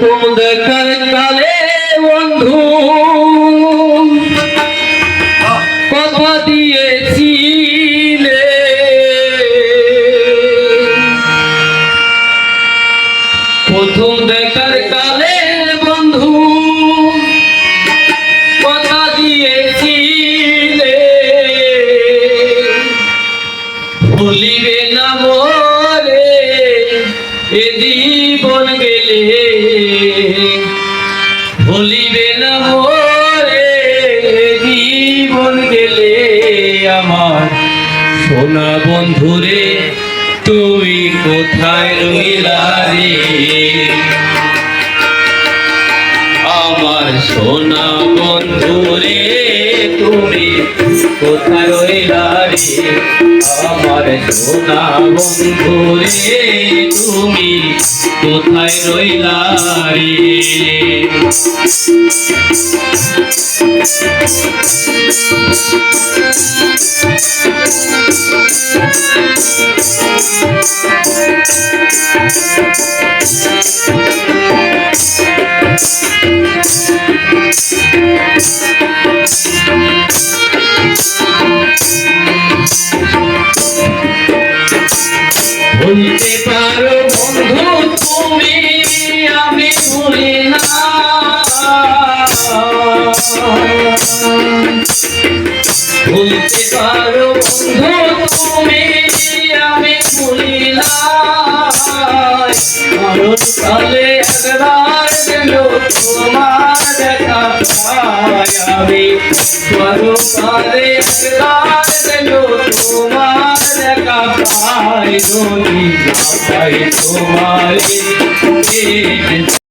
তুম দেখার কালে বন্ধু। কথা দিয়েছিলে। প্রথম দেখার কালে বন্ধু। কথা দিয়েছিলে। ভুলিবে না মোরে এ সোনা বন্ধুরে তুই কোথায় রইলা রে আমার সোনা বন্ধুরে, তুমি কোথায় রইলা রে আমার সোনা বন্ধুরে, তুমি কোথায় রইলা রে ভুলতে পারো বন্ধু তুমি মরণ কালে একবার যেন তোমার দেখা পাই আমি মরণ কালে একবার যেন তোমার দেখা পাই যদি না পাই তোমার